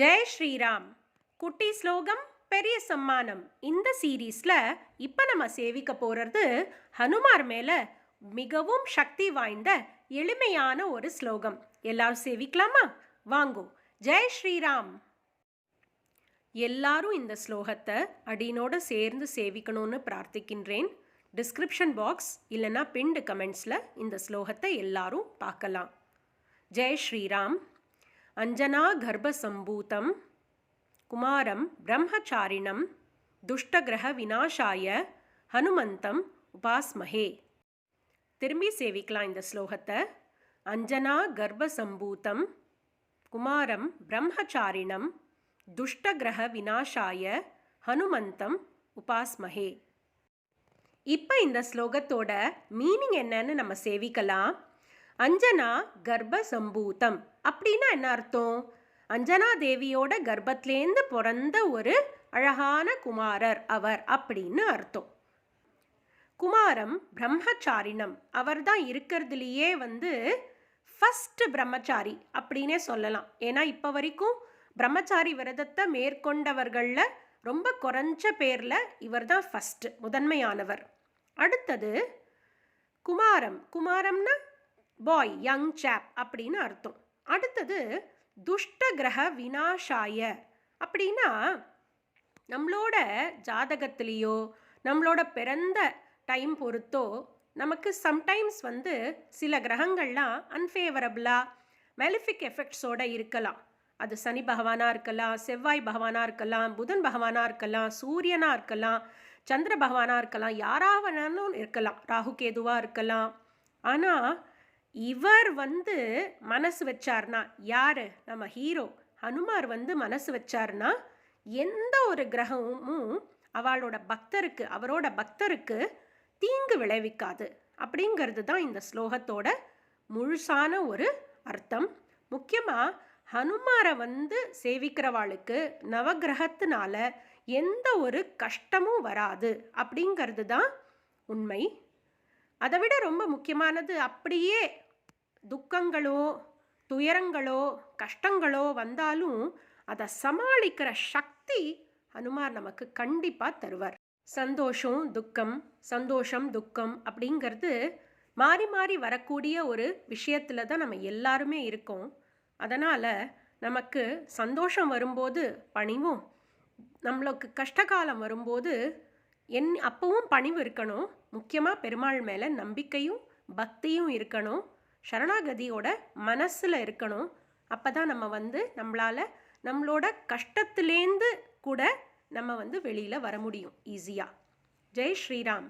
ஜெய் ஸ்ரீராம். குட்டி ஸ்லோகம் பெரிய சம்மானம். இந்த சீரீஸில் இப்போ நம்ம சேவிக்க போகிறது ஹனுமார் மேலே மிகவும் சக்தி வாய்ந்த எளிமையான ஒரு ஸ்லோகம். எல்லாரும் சேவிக்கலாமா? வாங்கோ. ஜெய் ஸ்ரீராம். எல்லாரும் இந்த ஸ்லோகத்தை அடினோடு சேர்ந்து சேவிக்கணும்னு பிரார்த்திக்கின்றேன். டிஸ்கிரிப்ஷன் பாக்ஸ் இல்லைன்னா பின்டு கமெண்ட்ஸில் இந்த ஸ்லோகத்தை எல்லாரும் பார்க்கலாம். ஜெய் ஸ்ரீராம். அஞ்சனா கர்ப்பசம்பூதம் குமாரம் பிரம்மச்சாரிணம் துஷ்டகிரக விநாசாய ஹனுமந்தம் உபாஸ்மஹே. திரும்பி சேவிக்கலாம் இந்த ஸ்லோகத்தை. அஞ்சனா கர்ப்பசம்பூதம் குமாரம் பிரம்மச்சாரிணம் துஷ்டகிரக விநாசாய ஹனுமந்தம் உபாஸ்மஹே. இப்போ இந்த ஸ்லோகத்தோட மீனிங் என்னன்னு நம்ம சேவிக்கலாம். அஞ்சனா கர்ப்ப சம்பூதம் அப்படின்னா என்ன அர்த்தம்? அஞ்சனா தேவியோட கர்ப்பத்திலேருந்து பிறந்த ஒரு அழகான குமாரர் அவர் அப்படின்னு அர்த்தம். குமாரம் பிரம்மச்சாரினம் அவர் தான் இருக்கிறதுலையே வந்து ஃபஸ்ட்டு பிரம்மச்சாரி அப்படின்னே சொல்லலாம். ஏன்னா இப்போ வரைக்கும் பிரம்மச்சாரி விரதத்தை மேற்கொண்டவர்களில் ரொம்ப குறைஞ்ச பேரில் இவர் தான் ஃபஸ்ட்டு முதன்மையானவர். அடுத்தது குமாரம். குமாரம்னா பாய் யங் சாப் அப்படின்னு அர்த்தம். அடுத்தது துஷ்ட கிரக வினாஷாய அப்படின்னா நம்மளோட ஜாதகத்திலேயோ நம்மளோட பிறந்த டைம் பொறுத்தோ நமக்கு சம்டைம்ஸ் வந்து சில கிரகங்கள்லாம் அன்ஃபேவரபிளாக மெலிஃபிக் எஃபெக்ட்ஸோட இருக்கலாம். அது சனி பகவானாக இருக்கலாம் செவ்வாய் பகவானாக இருக்கலாம் புதன் பகவானாக இருக்கலாம் சூரியனாக இருக்கலாம் சந்திர பகவானாக இருக்கலாம் யாராக வேணாலும் இருக்கலாம். ராகு கேதுவாக இருக்கலாம். ஆனால் இவர் வந்து மனசு வச்சார்னா யார்? நம்ம ஹீரோ. ஹனுமார் வந்து மனசு வச்சார்னா எந்த ஒரு கிரகமும் அவளோட பக்தருக்கு அவரோட பக்தருக்கு தீங்கு விளைவிக்காது. அப்படிங்கிறது தான் இந்த ஸ்லோகத்தோட முழுசான ஒரு அர்த்தம். முக்கியமாக ஹனுமாரை வந்து சேவிக்கிறவாளுக்கு நவகிரகத்தினால எந்த ஒரு கஷ்டமும் வராது அப்படிங்கிறது தான் உண்மை. அதை விட ரொம்ப முக்கியமானது அப்படியே துக்கங்களோ துயரங்களோ கஷ்டங்களோ வந்தாலும் அதை சமாளிக்கிற சக்தி ஹனுமார் நமக்கு கண்டிப்பாக தருவார். சந்தோஷம் துக்கம் சந்தோஷம் துக்கம் அப்படிங்கிறது மாறி மாறி வரக்கூடிய ஒரு விஷயத்தில் தான் நம்ம எல்லாருமே இருக்கோம். அதனால் நமக்கு சந்தோஷம் வரும்போது பணிவும் நம்மளுக்கு கஷ்டகாலம் வரும்போது என் அப்பவும் பணிவு இருக்கணும். முக்கியமாக பெருமாள் மேலே நம்பிக்கையும் பக்தியும் இருக்கணும். சரணாகதியோட மனசில் இருக்கணும். அப்போ தான் நம்ம வந்து நம்மளால் நம்மளோட கஷ்டத்துலேருந்து கூட நம்ம வந்து வெளியில் வர முடியும் ஈஸியாக ஜெய் ஸ்ரீராம்.